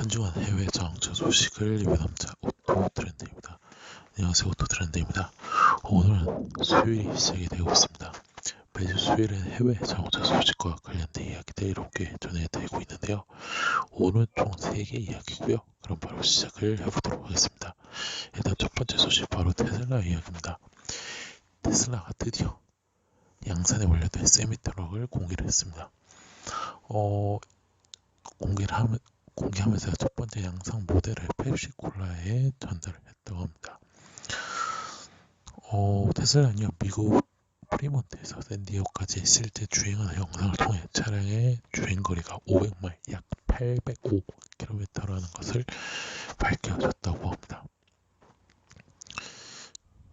한주간 해외 자동차 소식을 리뷰남자 오토 트렌드입니다. 안녕하세요 오토 트렌드입니다. 오늘은 수요일이 시작이 되고 있습니다. 매주 수요일엔 해외 자동차 소식과 관련된 이야기들 이렇게 전해드리고 있는데요. 오늘 총 3개 이야기고요. 그럼 바로 시작을 해보도록 하겠습니다. 일단 첫 번째 소식 바로 테슬라 이야기입니다. 테슬라가 드디어 양산에 원료된 세미트럭을 공개를 했습니다. 어, 공개를 하면 공개하면서 첫 번째 양상 모델을 펩시콜라에 전달을 했다고 합니다. 어, 테슬라는요, 미국 프리몬트에서 샌디에고까지 실제 주행하는 영상을 통해 차량의 주행거리가 500마일, 약 805km라는 것을 밝혀졌다고 합니다.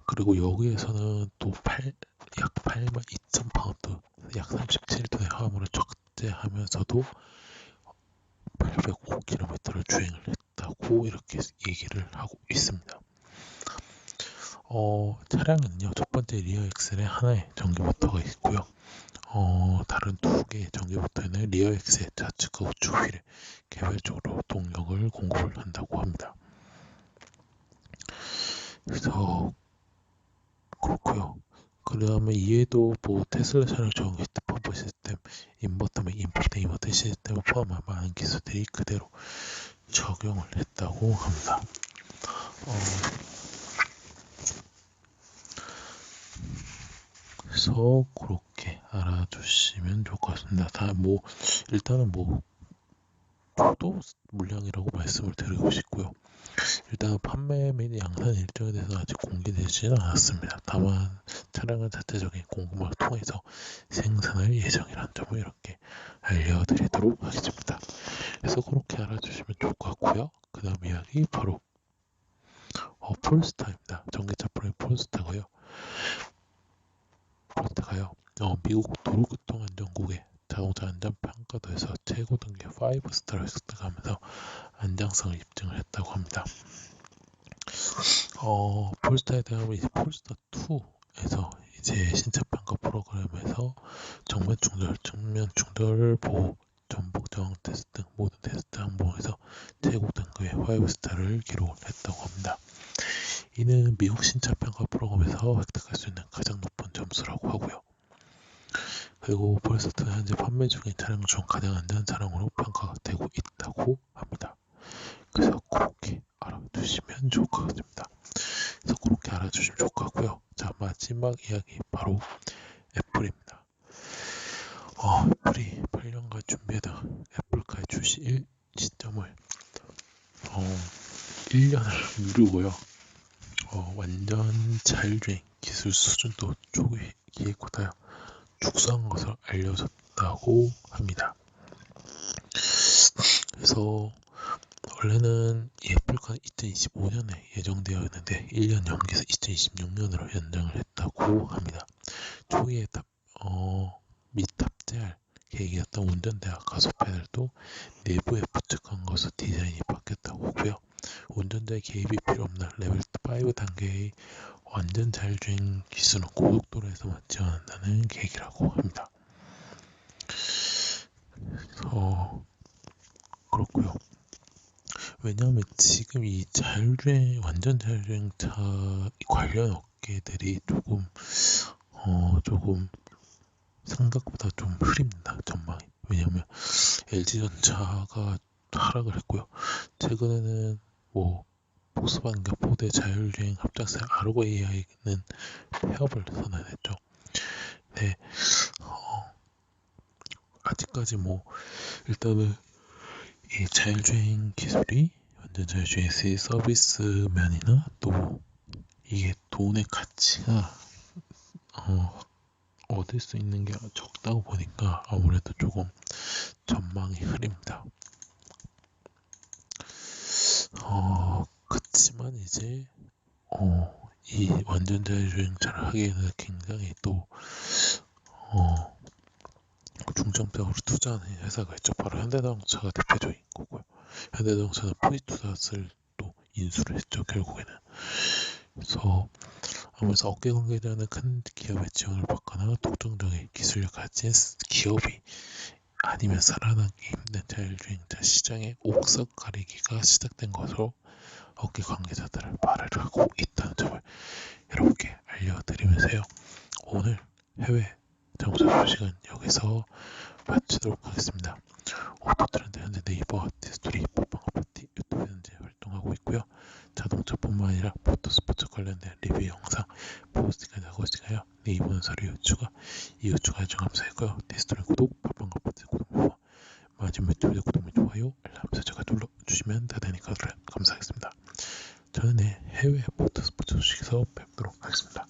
그리고 여기에서는 또 8, 약 8만 2천 파운드, 약 37톤의 화물을 적재하면서도 805km를 주행을 했다고 이렇게 얘기를 하고 있습니다. 어, 차량은요, 첫 번째 리어 엑셀에 하나의 전기 모터가 있고요. 어, 다른 두 개의 전기 모터에는 리어 엑셀 좌측과 우측 휠에 개별적으로 동력을 공급을 한다고 합니다. 그래서 그렇고요. 그 다음에 이에도 뭐 테슬라 차량 적 히트펌프 시스템, 인버터 및 인포테인먼트 시스템을 포함한 많은 기술들이 그대로 적용을 했다고 합니다. 어, 그래서 그렇게 알아주시면 좋을 것 같습니다. 다 뭐 일단은 뭐 저도 물량이라고 말씀을 드리고 싶고요. 일단 판매 및 양산 일정에 대해서 아직 공개되지는 않았습니다. 다만 차량은 자체적인 공급을 통해서 생산할 예정이라는 점을 이렇게 알려드리도록 하겠습니다. 그래서 그렇게 알아주시면 좋을 것 같고요. 그 다음 이야기 바로 어, 폴스타입니다. 전기차 프레임 폴스타고요. 폴스타가요. 어, 미국 도로교통안전국의 자동차 안전평가도에서 최고 등級 5스타를 획득하면서 안정성을 입증을 했다고 합니다. 어, 폴스타에 대하면 이제 폴스타 2에서 이제 신차 평가 프로그램에서 정면 충돌, 측면 충돌 보호, 전복 저항 테스트 등 모든 테스트 항목에서 최고 등급의 5스타를 기록을 했다고 합니다. 이는 미국 신차 평가 프로그램에서 획득할 수 있는 가장 높은 점수라고 하고요. 그리고 폴스트는 현재 판매 중인 차량 중 가장 안전한 차량으로 평가가 되고 있다고 합니다. 그래서 그렇게 알아두시면 좋을 것 같습니다. 그래서 그렇게 알아주시면 좋을 것 같고요. 자 마지막 이야기 바로 애플입니다. 어, 애플이 8년간 준비하던 애플카의 출시 1 시점을 어, 1년을 미루고요. 어, 완전 자율주행 기술 수준도 초기보다 축소한 것을 알려졌다고 합니다. 그래서 원래는 이 애플카는 2025년에 예정되어 있는데 1년 연기해서 2026년으로 연장을 했다고 합니다. 초기에 탑, 어, 및 탑재할 계획이었던 운전대와 가속 페달도 내부에 부착한 것으로 디자인이 바뀌었다고 하고요. 운전자의 개입이 필요 없는 레벨 5 단계의 완전 자율주행 기술은 고속도로에서만 지원한다는 계획이라고 합니다. 그래서 그렇고요. 왜냐하면 지금 이 자율주행 완전 자율주행차 관련 업계들이 조금 어 조금 생각보다 좀 흐립니다 전망이 왜냐하면 LG전자가 하락을 했고요 최근에는 뭐 보스반과 포드 자율주행 합작사 아르고 AI는 폐업을 선언했죠. 네, 어, 아직까지 뭐 일단은 이 자율주행 기술이 완전 자율주행 서비스 면이나 또 이게 돈의 가치가 어, 얻을 수 있는 게 적다고 보니까 아무래도 조금 전망이 흐립니다. 어, 그렇지만 이제 어, 이 완전 자율주행차를 하기에는 굉장히 또 어, 중점적으로 투자하는 회사가 있죠. 바로 현대자동차가 대표적인 거고요. 현대자동차는 포지투자스를 또 인수를 했죠. 결국에는. 그래서 아무래도 어깨 관계자는 큰 기업의 지원을 받거나 독점적인 기술력 가진 기업이 아니면 살아남기 힘든 자율주행차 시장의 옥석 가리기가 시작된 것으로 업계 관계자들은 말을 하고 있다는 점을 여러분께 알려드리면서요. 오늘 해외 정수 소식은 여기서 마치도록 하겠습니다. 오토트렌드 현재 네이버 디스토리 팟빵 파티 유튜브 현재 활동하고 있고요. 자동차뿐만 아니라 모터스포츠 관련된 리뷰 영상 포스팅까지 하고 있으니까요. 네이버는 서류 추가, 이후 추가 요청 감사했고요. 디스토리 구독, 팟빵 파티 구독 후 마지막 유튜브 구독, 좋아요, 알람 설정을 눌러주시면 대단히 감사하겠습니다. 저는 해외 모터스포츠 소식에서 뵙도록 하겠습니다.